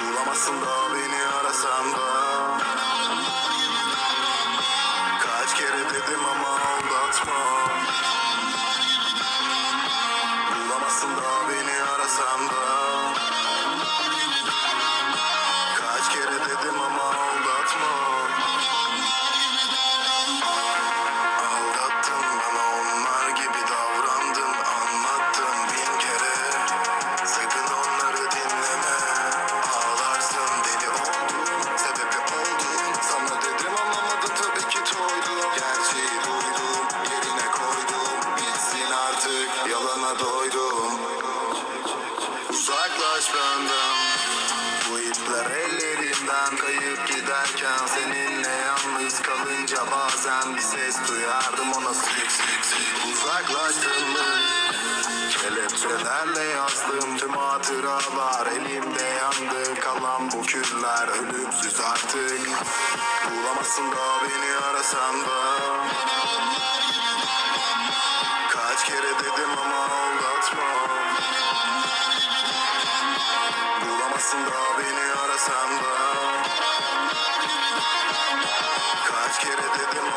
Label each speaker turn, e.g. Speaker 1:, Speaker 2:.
Speaker 1: Bulamazsın da beni arasan da. Kaç kere dedim ama aldatma. Bulamazsın da beni arasan da Yalana doydum Uzaklaş benden. Bu ipler ellerimden Kayıp giderken Seninle yalnız kalınca Bazen bir ses duyardım Ona sık sık sık Uzaklaştın mı? Kelepçelerle yazdım tüm hatıralar. Elimde yandı kalan bu küller. Ölümsüz artık. Bulamazsın da beni arasan da aslında beni arasan da? Kaç kere dedim